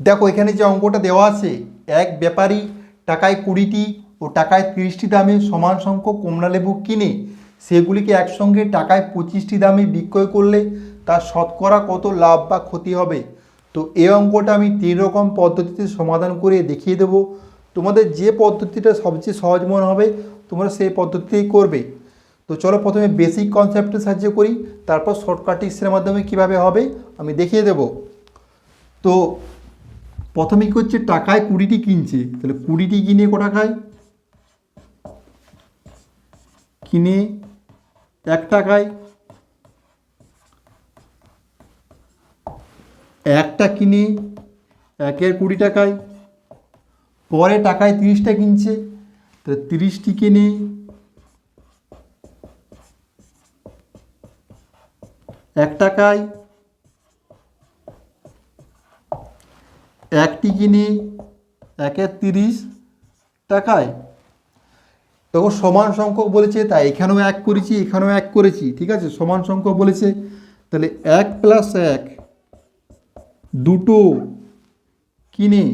দেখো, এখানে যে অঙ্কটা দেওয়া আছে, এক ব্যাপারী টাকায় কুড়িটি ও টাকায় তিরিশটি দামে সমান সংখ্যক কমলা লেবু কিনে সেগুলিকে একসঙ্গে টাকায় পঁচিশটি দামে বিক্রয় করলে তার শতকরা কত লাভ বা ক্ষতি হবে? তো এই অঙ্কটা আমি তিন রকম পদ্ধতিতে সমাধান করে দেখিয়ে দেব। তোমাদের যে পদ্ধতিটা সবচেয়ে সহজ মনে হবে, তোমরা সেই পদ্ধতিতেই করবে। তো চলো, প্রথমে বেসিক কনসেপ্টের সাহায্য করি, তারপর শর্টকাট টিক্সের মাধ্যমে কীভাবে হবে আমি দেখিয়ে দেব। তো প্রথমে কি হচ্ছে, টাকায় কুড়িটি কিনছে। তাহলে কুড়িটি কিনে ক টাকায়? কিনে এক টাকায়। একটা কিনে একের কুড়ি টাকায়। পরে টাকায় তিরিশটা কিনছে। তাহলে তিরিশটি কিনে এক টাকায়। একটি কিনে একের তিরিশ টাকায়। তখন সমান সংখ্যক বলেছে, তাই এখানেও এক করেছি, এখানেও এক করেছি, ঠিক আছে? সমান সংখ্যক বলেছে, তাহলে এক প্লাস এক, দুটো কিনে।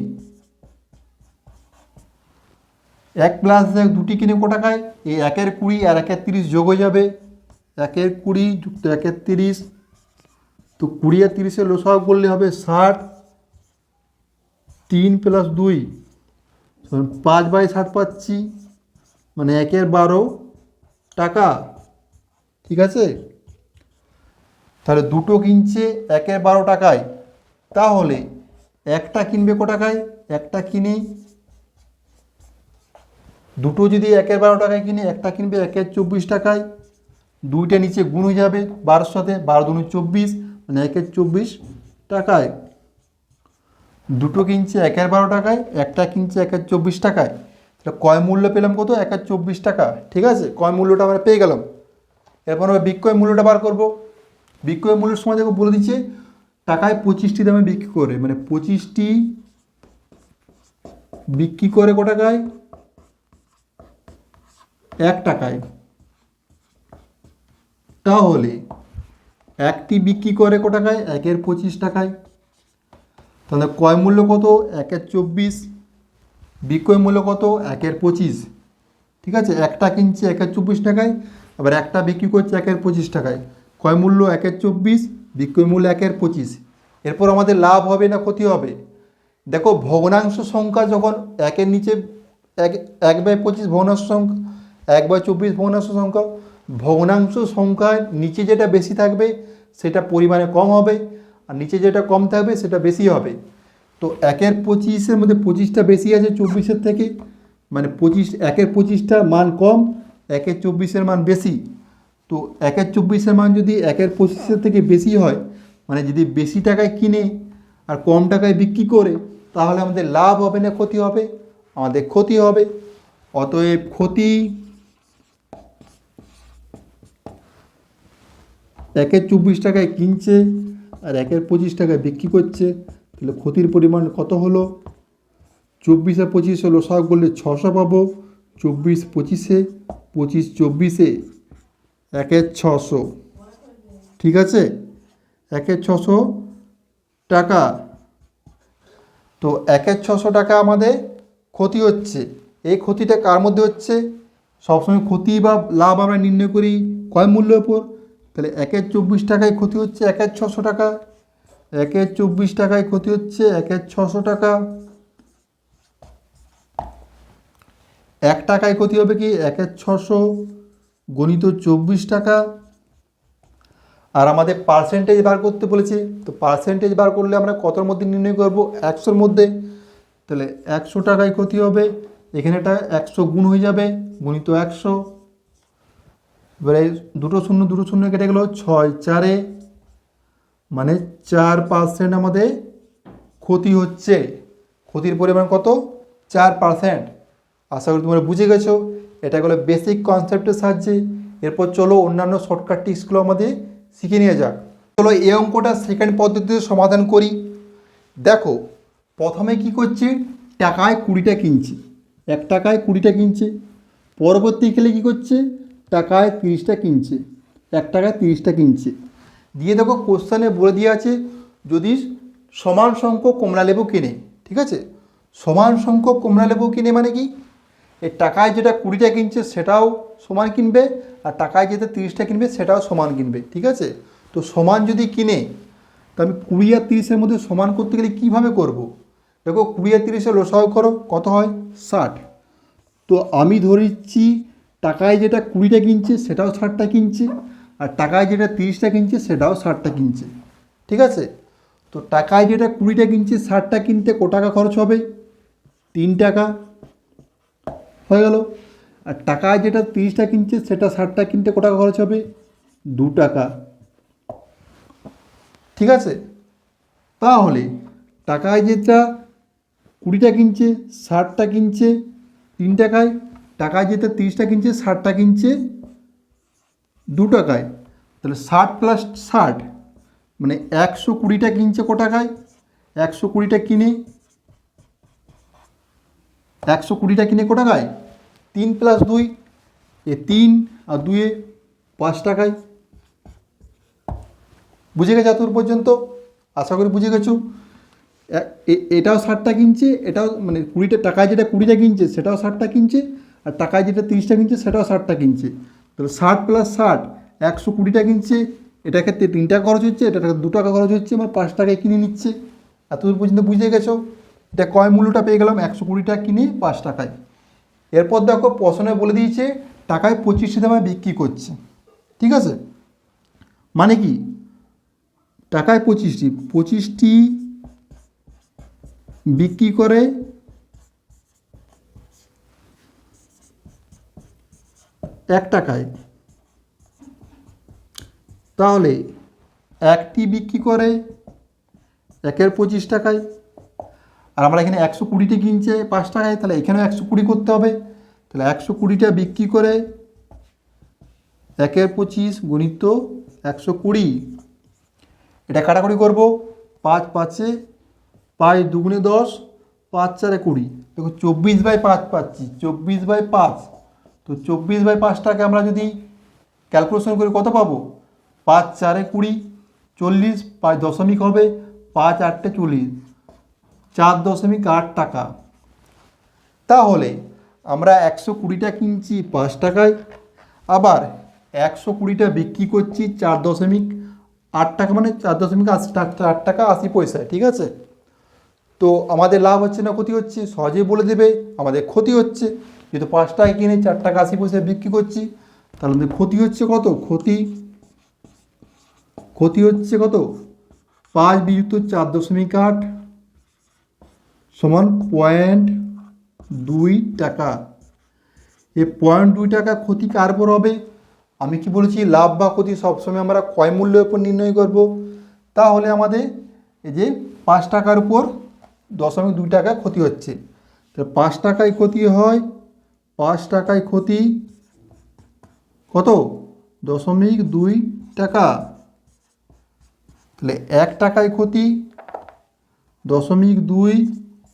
এক প্লাস এক, দুটি কিনে কো টাকায়? এই একের কুড়ি আর একের তিরিশ যোগ হয়ে যাবে। একের কুড়ি যুক্ত একের তিরিশ, তো কুড়ি আর তিরিশের লোসাগ করলে হবে ষাট। তিন প্লাস দুই পাঁচ বাই ষাট পাচ্ছি মানে একের বারো টাকা, ঠিক আছে? তাহলে দুটো কিনছে একের বারো টাকায়। তাহলে একটা কিনবে কো টাকায়? একটা কিনে। দুটো যদি একের বারো টাকায় কিনে, একটা কিনবে একের চব্বিশ টাকায়। দুইটা নিচে গুণ হয়ে যাবে বারোর সাথে, বারো দুনো চব্বিশ মানে একের চব্বিশ টাকায়। দুটো কিনছে একের বারো টাকায়, একটা কিনছে একের চব্বিশ টাকায়। তাহলে কয় মূল্য পেলাম কত? একের চব্বিশ টাকা। ঠিক আছে? কয় মূল্যটা আমরা পেয়ে গেলাম। এরপর আমরা বিক্রয় মূল্যটা বার করব। বিক্রয় মূল্যের সময় দেখো বলে দিচ্ছে, টাকায় পঁচিশটি দামে বিক্রি করে। মানে পঁচিশটি বিক্রি করে কো টাকায়? এক টাকায়। তাহলে একটি বিক্রি করে কো টাকায়? একের পঁচিশ টাকায়। তাহলে কয় মূল্য কত? একের চব্বিশ, বিক্রয় মূল্য কত? একের পঁচিশ। ঠিক আছে? একটা কিনছে একের চব্বিশ টাকায়, আবার একটা বিক্রি করছে একের পঁচিশ টাকায়। কয় মূল্য একের চব্বিশ, বিক্রয় মূল্য একের পঁচিশ। এরপর আমাদের লাভ হবে না ক্ষতি হবে? দেখো, ভগ্নাংশ সংখ্যা যখন একের নিচে, এক এক বাই পঁচিশ ভগ্নাংশ সংখ্যা, এক বাই চব্বিশ ভগ্নাংশ সংখ্যা, ভগ্নাংশ সংখ্যার নিচে যেটা বেশি থাকবে, সেটা পরিমাণে কম হবে। আর নিচে যেটা কম থাকবে, সেটা বেশি হবে। তো একের পঁচিশের মধ্যে পঁচিশটা বেশি আছে চব্বিশের থেকে মানে পঁচিশ, একের পঁচিশটা মান কম, একের চব্বিশের মান বেশি। তো একের চব্বিশের মান যদি একের পঁচিশের থেকে বেশি হয় মানে যদি বেশি টাকায় কিনে আর কম টাকায় বিক্রি করে, তাহলে আমাদের লাভ হবে না, ক্ষতি হবে। আমাদের ক্ষতি হবে। অতএব ক্ষতি একের চব্বিশ টাকায় কিনছে আর একের পঁচিশ টাকায় বিক্রি করছে, তাহলে ক্ষতির পরিমাণ কত হলো? চব্বিশে পঁচিশ হলো সব বললে ছশো পাবো। চব্বিশ পঁচিশে, পঁচিশ চব্বিশে, একের ছশো। ঠিক আছে? একের ছশো টাকা। তো একের ছশো টাকা আমাদের ক্ষতি হচ্ছে। এই ক্ষতিটা কার মধ্যে হচ্ছে? সবসময় ক্ষতি বা লাভ আমরা নির্ণয় করি কয় মূল্যের উপর? তাহলে একের চব্বিশ টাকায় ক্ষতি হচ্ছে একের ছশো টাকা। একের চব্বিশ টাকায় ক্ষতি হচ্ছে একের ছশো টাকা। এক টাকায় ক্ষতি হবে কি? একের ছশো গণিত চব্বিশ টাকা। আর আমাদের পার্সেন্টেজ বার করতে বলেছে, তো পার্সেন্টেজ বার করলে আমরা কতর মধ্যে নির্ণয় করব? একশোর মধ্যে। তাহলে একশো টাকায় ক্ষতি হবে, এখানে এটা একশো গুণ হয়ে যাবে, গণিত একশো। এবারে দুটো শূন্য দুটো শূন্য কেটে গেল ছয়, চারে মানে চার পার্সেন্ট আমাদের ক্ষতি হচ্ছে। ক্ষতির পরিমাণ কত? চার পার্সেন্ট আশা করি তোমরা বুঝে গেছো। এটা হলো বেসিক কনসেপ্টের সাহায্যে। এরপর চলো অন্যান্য শর্টকাট টিক্সগুলো আমাদের শিখে নিয়ে যাক। চলো এই অঙ্কটা সেকেন্ড পদ্ধতিতে সমাধান করি। দেখো, প্রথমে কি করছি? টাকায় কুড়িটা কিনছে। এক টাকায় কুড়িটা কিনছে। পরবর্তীকালে কি করছে? টাকায় তিরিশটা কিনছে, এক টাকায় তিরিশটা কিনছে। দিয়ে দেখো কোশ্চানে বলে দিয়ে আছে, যদি সমান সংখ্যক কমলা লেবু কিনে, ঠিক আছে? সমান সংখ্যক কমলা লেবু কিনে মানে কি? এই টাকায় যেটা কুড়িটা কিনছে সেটাও সমান কিনবে, আর টাকায় যেটা তিরিশটা কিনবে সেটাও সমান কিনবে, ঠিক আছে? তো সমান যদি কিনে, তো আমি কুড়ি আর তিরিশের মধ্যে সমান করতে গেলে কীভাবে করব। দেখো কুড়ি আর তিরিশে লসাও করো, কত হয়? ষাট। তো আমি ধরেছি টাকায় যেটা কুড়িটা কিনছে, সেটাও ষাটটা কিনছে, আর টাকায় যেটা তিরিশটা কিনছে, সেটাও ষাটটা কিনছে। ঠিক আছে? তো টাকায় যেটা কুড়িটা কিনছে, ষাটটা কিনতে ক টাকা খরচ হবে? তিন টাকা। হয়ে গেল। আর টাকায় যেটা তিরিশটা কিনছে, সেটা ষাটটা কিনতে ক টাকা খরচ হবে? দু টাকা। ঠিক আছে? তাহলে টাকায় যেটা কুড়িটা কিনছে, ষাটটা কিনছে, তিন টাকায় টাকায় যেটা তিরিশটা কিনছে, ষাটটা কিনছে দু টাকায় তাহলে ষাট প্লাস ষাট মানে একশো কুড়িটা কিনছে ক টাকায় একশো কুড়িটা কিনে, একশো কুড়িটা কিনে ক টাকায় তিন প্লাস দুই, এ তিন আর দুয়ে পাঁচ টাকায়। বুঝে গেছে এতদূর পর্যন্ত? আশা করি বুঝে গেছো। এটাও ষাটটা কিনছে, এটাও মানে কুড়িটা, টাকায় যেটা কুড়িটা কিনছে, সেটাও ষাটটা কিনছে আর টাকায় যেটা তিরিশটা কিনছে, সেটাও ষাটটা কিনছে। তাহলে ষাট প্লাস ষাট, একশো কুড়িটা কিনছে, এটা ক্ষেত্রে তিন টাকা খরচ হচ্ছে, এটা দু টাকা খরচ হচ্ছে আমার পাঁচ টাকায় কিনে নিচ্ছে। এতদূর পর্যন্ত বুঝে গেছো? এটা কয় মূল্যটা পেয়ে গেলাম? একশো কুড়িটা কিনে পাঁচ টাকায়। এরপর দেখো প্রশ্নে বলে দিয়েছে, টাকায় পঁচিশটি দামে বিক্রি করছে। ঠিক আছে? মানে কি? টাকায় পঁচিশটি পঁচিশটি বিক্রি করে টাকায়। তাহলে একটি বিক্রি করে একের পঁচিশ টাকায়। আর আমরা এখানে একশো কুড়িটি কিনছে পাঁচ টাকায়, তাহলে এখানেও একশো কুড়ি করতে হবে। তাহলে একশো কুড়িটা বিক্রি করে একের পঁচিশ গুণিত একশো কুড়ি। এটা কাটাকুটি করব। পাঁচ পাঁচে পাঁচ দুগুণে দশ, পাঁচ চারে কুড়ি। দেখো চব্বিশ বাই পাঁচ পাচ্ছি, চব্বিশ বাই পাঁচ। তো চব্বিশ বাই পাঁচটাকে আমরা যদি ক্যালকুলেশন করে কত পাবো? পাঁচ চারে কুড়ি, চল্লিশ পাঁচ দশমিক হবে পাঁচ আটটে চল্লিশ, চার দশমিক আট টাকা। তাহলে আমরা একশো কুড়িটা কিনছি পাঁচ টাকায়, আবার একশো কুড়িটা বিক্রি করছি চার দশমিক আট টাকা মানে চার দশমিক আশি আট টাকা আশি পয়সায়, ঠিক আছে? তো আমাদের লাভ হচ্ছে না ক্ষতি হচ্ছে, সহজেই বলে দেবে, আমাদের ক্ষতি হচ্ছে। যেহেতু পাঁচ টাকায় কিনে চার টাকা আশি পয়সায় বিক্রি করছি, তাহলে আমাদের ক্ষতি হচ্ছে কত? ক্ষতি ক্ষতি হচ্ছে কত? পাঁচ বিযুক্ত চার দশমিক আট সমান পয়েন্ট দুই টাকা। এ পয়েন্ট দুই টাকা ক্ষতি কার পর হবে? আমি কি বলেছি, লাভ বা ক্ষতি সবসময় আমরা কয় মূল্যের উপর নির্ণয় করব। তাহলে আমাদের এই যে পাঁচ টাকার উপর দশমিক দুই টাকা ক্ষতি হচ্ছে। তো পাঁচ টাকায় ক্ষতি হয় পাঁচ টাকায় ক্ষতি। কত? দশমিক দুই টাকা। তাহলে এক টাকায় ক্ষতি, দশমিক দুই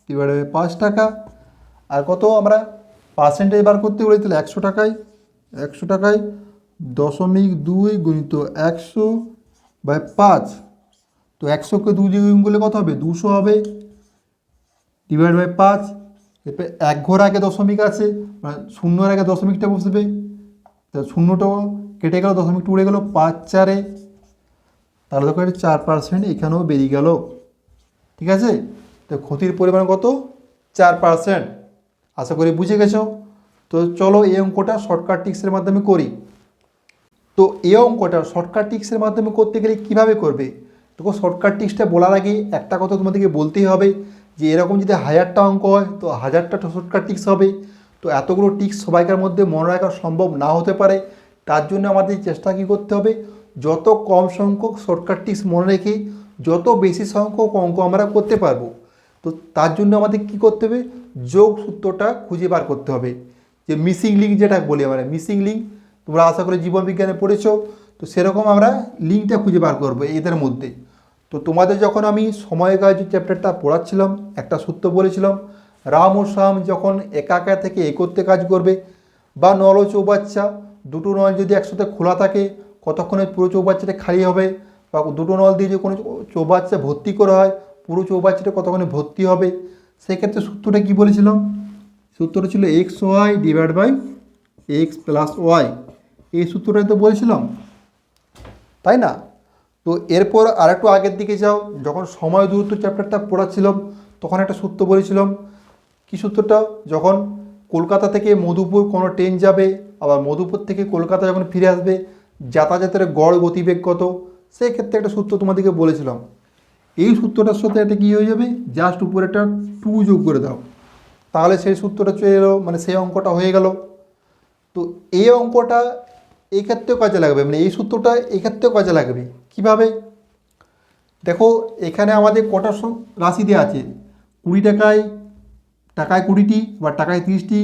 এবারে পাঁচ টাকা। আর কত আমরা পার্সেন্টেজ বার করতে বলি তাহলে একশো টাকায় একশো টাকায় দশমিক দুই গুণিত একশো বাই পাঁচ। তো একশোকে দুই দিয়ে গুণ করলে কত হবে? দুশো হবে। ডিভাইড বাই পাঁচ। এক ঘর আগে দশমিক আছে মানে শূন্যর আগে দশমিকটা বসবে, তা শূন্যটাও কেটে গেল, দশমিকটা উড়ে গেল, পাঁচ চারে। তাহলে দেখো এটা চার পার্সেন্ট এখানেও বেরিয়ে গেল। ঠিক আছে? তো ক্ষতির পরিমাণ কত? চার পার্সেন্ট আশা করি বুঝে গেছো। তো চলো এই অঙ্কটা শর্টকাট টিক্সের মাধ্যমে করি। তো এই অঙ্কটা শর্টকাট টিক্সের মাধ্যমে করতে গেলে কীভাবে করবে? দেখো শর্টকাট টিক্সটা বলার আগে একটা কথা তোমাদেরকে বলতেই হবে। যে এরকম যদি হাজারটা অঙ্ক হয়, তো হাজারটা শর্টকাট টিক্স হবে। তো এতগুলো টিক্স সবাইকার মধ্যে মনে রাখা সম্ভব না হতে পারে। তার জন্য আমাদের চেষ্টা কী করতে হবে? যত কম সংখ্যক শর্টকাট টিক্স মনে রেখে যত বেশি সংখ্যক অঙ্ক আমরা করতে পারব, তো তার জন্য আমাদের কি করতে হবে? যোগ সূত্রটা খুঁজে বার করতে হবে। যে মিসিং লিঙ্ক যেটা বলি আমরা, মিসিং লিঙ্ক, তোমরা আশা করি জীবন বিজ্ঞানে পড়েছো, তো সেরকম আমরা লিঙ্কটা খুঁজে বার করব এদের মধ্যে। তো তোমাদের যখন আমি সময় কাজ চ্যাপ্টারটা পড়াচ্ছিলাম, একটা সূত্র বলেছিলাম, রাম ও শ্যাম যখন একা একা থেকে একত্রে কাজ করবে, বা নল ও চৌবাচ্চা দুটো নল যদি একসাথে খোলা থাকে, কতক্ষণে পুরো চৌবাচ্চাটা খালি হবে? বা দুটো নল দিয়ে যে কোনো চৌবাচ্চা ভর্তি করা হয়, পুরো চৌবাচ্চাটা কতক্ষণে ভর্তি হবে? সেক্ষেত্রে সূত্রটা কি বলেছিলাম? সূত্রটা ছিল X Y divide by X plus Y এই সূত্রটাই তো বলেছিলাম। তাই না? তো এরপর আরেকটু আগের দিকে যাও, যখন সময় দূরত্ব চ্যাপ্টারটা পড়াচ্ছিলাম, তখন একটা সূত্র বলেছিলাম। কি সূত্রটা? যখন কলকাতা থেকে মধুপুর কোনো ট্রেন যাবে, আবার মধুপুর থেকে কলকাতা যখন ফিরে আসবে, যাতায়াতের গড় গতিবেগ কত? সেই ক্ষেত্রে একটা সূত্র তোমাদেরকে বলেছিলাম। এই সূত্রটার সাথে একটা কী হয়ে যাবে? জাস্ট উপরে একটা টু যোগ করে দাও। তাহলে সেই সূত্রটা চলে এলো মানে সেই অঙ্কটা হয়ে গেল। তো এই অঙ্কটা এই ক্ষেত্রেও কাজে লাগবে মানে এই সূত্রটা এই ক্ষেত্রেও কাজে লাগবে। কীভাবে? দেখো, এখানে আমাদের কটা রাশি দেওয়া আছে। কুড়ি টাকায় টাকায় কুড়িটি বা টাকায় তিরিশটি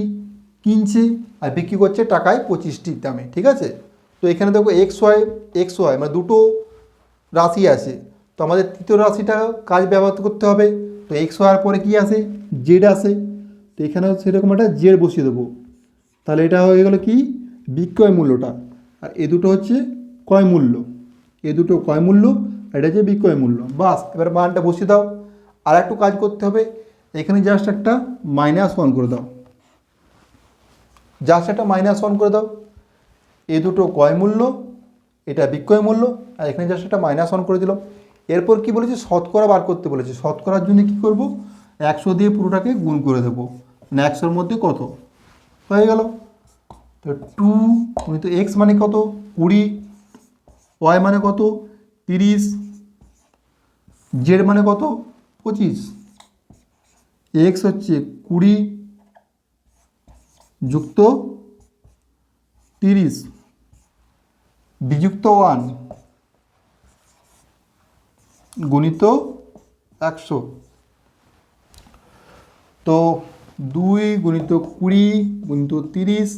কিনছে আর বিক্রি করছে টাকায় পঁচিশটি দামে, ঠিক আছে? তো এখানে দেখো এক্স ওয়াই এক্স ওয়াই মানে দুটো রাশি আছে। তো আমাদের তৃতীয় রাশিটা কাজ ব্যবহার করতে হবে? তো এক্স ওয়ার পরে কি আসে? জেড আসে। তো এখানেও সেরকম একটা জেড বসিয়ে দেবো। তাহলে এটা হয়ে গেলো কি? বিক্রয় মূল্যটা। আর এ দুটো হচ্ছে ক্রয় মূল্য। এ দুটো কয় মূল্য, এটা হচ্ছে বিক্রয় মূল্য। বাস, এবার মানটা বসিয়ে দাও। আর একটু কাজ করতে হবে। এখানে জাস্ট একটা মাইনাস ওয়ান করে দাও। জাস্ট একটা মাইনাস ওয়ান করে দাও। এ দুটো ক্রয় মূল্য, এটা বিক্রয় মূল্য, আর এখানে জাস্ট একটা মাইনাস ওয়ান করে দিলাম। এরপর কি বলেছে? শতকরা বার করতে বলেছে। শতকরার জন্য কি করব? একশো দিয়ে পুরোটাকে গুণ করে দেবো। মানে একশোর মধ্যে কত? হয়ে গেল। তো টু তো এক্স মানে কত? কুড়ি ওয়াই মানে কত? তিরিশ। জেড মানে কত? পঁচিশ। এক্স হচ্ছে কুড়ি যুক্ত তিরিশ। বিযুক্ত ওয়ান গুণিত একশো। তো দুই গুণিত কুড়ি গুণিত তিরিশ।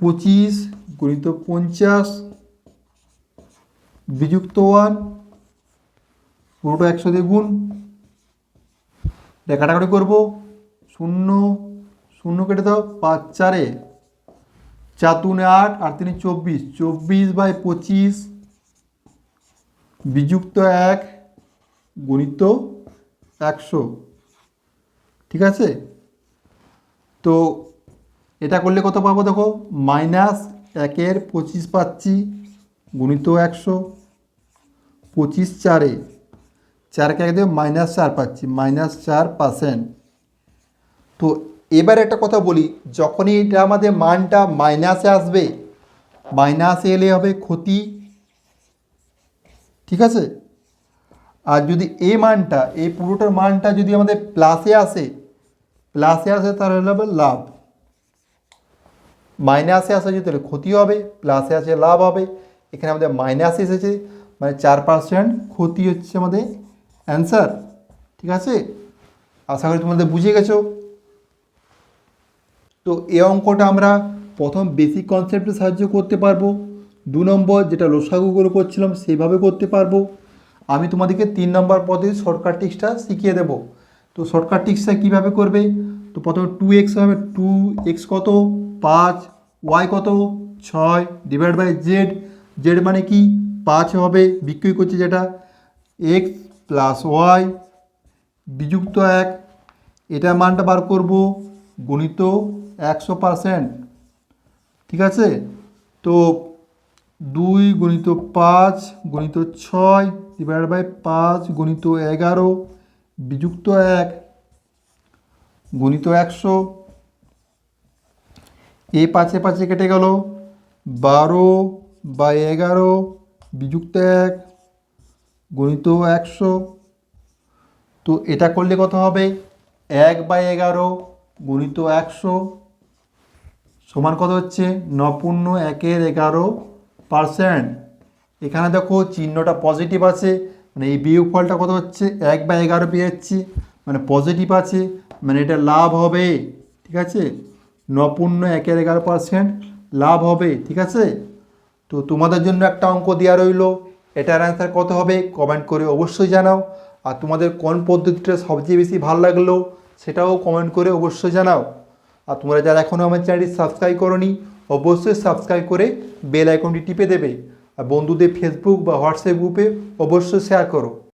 পঁচিশ গুণিত পঞ্চাশ বিযুক্ত ওয়ান, পুরোটা একশো দিয়ে গুণ। এটা কাটাকাটি করব। শূন্য শূন্য কেটে দাও, পাঁচ, চারে। চার দুনে আট আর তিনে চব্বিশ। চব্বিশ বাই পঁচিশ বিযুক্ত এক গণিত একশো। ঠিক আছে? তো এটা করলে কত পাবো দেখো? মাইনাস একের পঁচিশ পাচ্ছি, গুণিত একশো, পঁচিশ চারে। চারকে এক দিয়ে মাইনাস চার পাচ্ছি মাইনাস চার পার্সেন্ট তো এবার একটা কথা বলি, যখনই এটা আমাদের মানটা মাইনাসে আসবে মাইনাসে এলে হবে ক্ষতি। ঠিক আছে? আর যদি এই মানটা, এই পুরোটার মানটা যদি আমাদের প্লাসে আসে প্লাসে আসে তাহলে হবে লাভ। মাইনাসে আসে যদি, তাহলে ক্ষতি হবে, প্লাসে আসে লাভ হবে। এখানে আমাদের মাইনাস এসেছে মানে চার পার্সেন্ট ক্ষতি হচ্ছে আমাদের অ্যান্সার ঠিক আছে? আশা করি তোমাদের বুঝে গেছো। তো এই অঙ্কটা আমরা প্রথম বেসিক কনসেপ্টে সাহায্য করতে পারব। দু নম্বর যেটা লসাগুগুলো করছিলাম সেইভাবে করতে পারব। আমি তোমাদেরকে তিন নম্বর পদ্ধতি শর্টকাট টিক্সটা শিখিয়ে দেবো। তো শর্টকাট টিক্সটা কীভাবে করবে? তো প্রথমে টু এক্স হবে টু এক্স কত? পাঁচ ওয়াই কত? ছয় ডিভাইড বাই জেড জেড মানে কি? পাঁচ হবে বিক্রয় করছে যেটা? এক্স প্লাস ওয়াই বিযুক্ত এক। এটা মানটা বার করব, গণিত একশো পারসেন্ট ঠিক আছে? তো দুই গণিত পাঁচ গণিত ছয় ডিভাইড বাই পাঁচ গণিত এগারো বিযুক্ত এক। গণিত একশো এ পাঁচে পাঁচে কেটে গেল। বারো বাই এগারো বিযুক্ত এক, গণিত একশো। তো এটা করলে কত হবে? এক বাই এগারো গণিত একশো। সমান কত হচ্ছে? নপূর্ণ একের এগারো পারসেন্ট এখানে দেখো চিহ্নটা পজিটিভ আছে মানে এই বিয়োগ ফলটা কত হচ্ছে? এক বাই এগারো পেয়ে যাচ্ছি মানে পজিটিভ আছে মানে এটা লাভ হবে, ঠিক আছে? নপূর্ণ একের এগারো পার্সেন্ট লাভ হবে, ঠিক আছে? তো তোমাদের জন্য একটা অঙ্ক দেওয়া রইল। এটার অ্যান্সার কত হবে কমেন্ট করে অবশ্যই জানাও। আর তোমাদের কোন পদ্ধতিটা সবচেয়ে বেশি ভালো লাগল সেটাও কমেন্ট করে অবশ্যই জানাও। আর তোমরা যারা এখনও আমার চ্যানেলটি সাবস্ক্রাইব করনি, অবশ্যই সাবস্ক্রাইব করে বেল আইকনটি টিপে দেবে। আর বন্ধুদের ফেসবুক বা হোয়াটসঅ্যাপ গ্রুপে অবশ্যই শেয়ার করো।